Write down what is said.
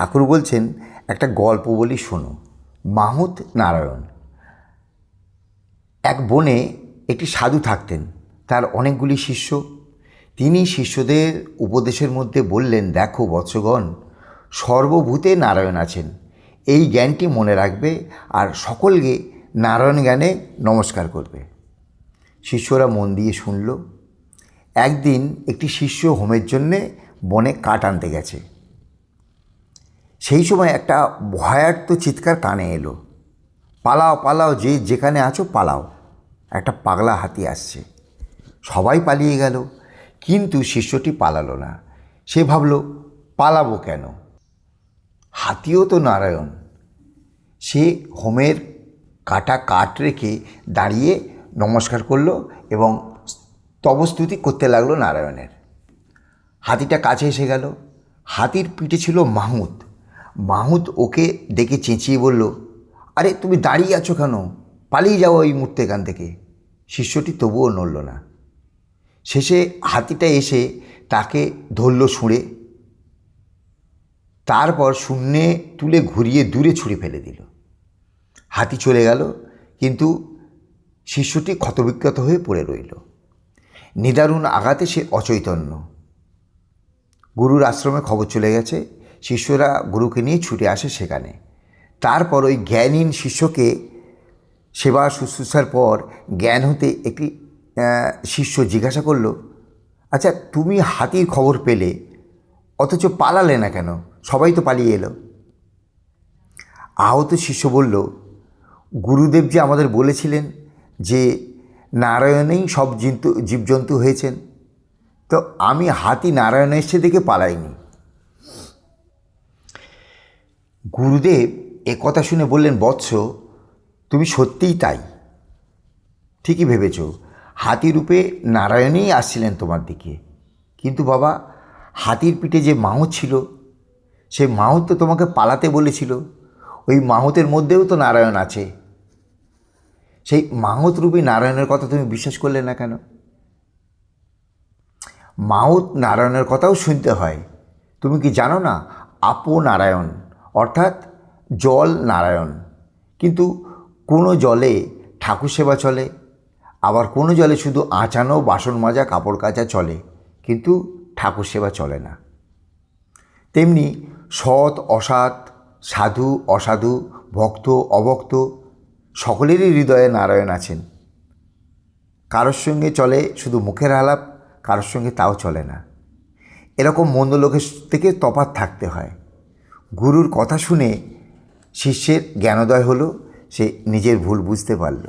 ঠাকুর বলছেন, একটা গল্প বলি শোনো। মাহুত নারায়ণ। এক বনে একটি সাধু থাকতেন, তার অনেকগুলি শিষ্য। তিনি শিষ্যদের উপদেশের মধ্যে বললেন, দেখো বৎসগণ, সর্বভূতে নারায়ণ আছেন। এই জ্ঞানটি মনে রাখবে আর সকলকে নারায়ণ জ্ঞানে নমস্কার করবে। শিষ্যরা মন দিয়ে শুনল। একদিন একটি শিষ্য হোমের জন্যে বনে কাঠ আনতে গেছে। সেই সময় একটা ভয়ার্ত চিৎকার কানে এলো। পালাও পালাও, যে যেখানে আছো পালাও। একটা পাগলা হাতি আসছে। সবাই পালিয়ে গেল, কিন্তু শিষ্যটি পালালো না। সে ভাবল, পালাবো কেন? হাতিও তো নারায়ণ। সে হোমের কাটা কাঠ রেখে দাঁড়িয়ে নমস্কার করল এবং স্তবস্তুতি করতে লাগল নারায়ণের। হাতিটা কাছে এসে গেল। হাতির পিঠে ছিল মাহুত। মাহুত ওকে ডেকে চেঁচিয়ে বলল, আরে, তুমি দাঁড়িয়ে আছো কেন? পালিয়ে যাও ওই মুহূর্তে এখান থেকে। শিষ্যটি তবুও নড়ল না। শেষে হাতিটা এসে তাকে ধরল ছুঁড়ে। তারপর শূন্যে তুলে ঘুরিয়ে দূরে ছুঁড়ে ফেলে দিল। হাতি চলে গেল, কিন্তু শিষ্যটি ক্ষতবিক্ষত হয়ে পড়ে রইল। নিদারুণ আঘাতে সে অচৈতন্য। গুরুর আশ্রমে খবর চলে গেছে শিষ্যরা গুরুকে নিয়ে ছুটে আসে সেখানে। তারপর ওই জ্ঞানহীন শিষ্যকে সেবা শুশ্রূষার পর জ্ঞান হতে একটি শিষ্য জিজ্ঞাসা করল আচ্ছা তুমি হাতির খবর পেলে, অথচ পালালে না কেন? সবাই তো পালিয়ে এলো। আহত শিষ্য বলল, গুরুদেব যে আমাদের বলেছিলেন যে নারায়ণেই সব জন্তু, জীবজন্তু হয়েছেন, তো আমি হাতি নারায়ণ এসে দেখে পালাইনি। গুরুদেব এ কথা শুনে বললেন, বৎস, তুমি সত্যিই তাই। ঠিকই ভেবেছ। হাতি রূপে নারায়ণই আসছিলেন তোমার দিকে। কিন্তু বাবা, হাতির পিঠে যে মাহুত ছিল, সে মাহুত তো তোমাকে পালাতে বলেছিল। ওই মাহতের মধ্যেও তো নারায়ণ আছে। সেই মাহত রূপী নারায়ণের কথা তুমি বিশ্বাস করলে না কেন? মাহত নারায়ণের কথাও শুনতে হয়। তুমি কি জানো না, আপো নারায়ণ অর্থাৎ জল নারায়ণ। কিন্তু কোনো জলে ঠাকুর সেবা চলে, আবার কোনো জলে শুধু আঁচানো, বাসন মাজা, কাপড় কাচা চলে, কিন্তু ঠাকুর সেবা চলে না। তেমনি সৎ, অসৎ, সাধু, অসাধু, ভক্ত, অভক্ত সকলেরই হৃদয়ে নারায়ণ আছেন। কারোর সঙ্গে চলে শুধু মুখের আলাপ, কারোর সঙ্গে তাও চলে না। এরকম মন্দ লোকের থেকে তফাৎ থাকতে হয়। গুরুর কথা শুনে শিষ্যের জ্ঞানোদয় হলো সে নিজের ভুল বুঝতে পারল।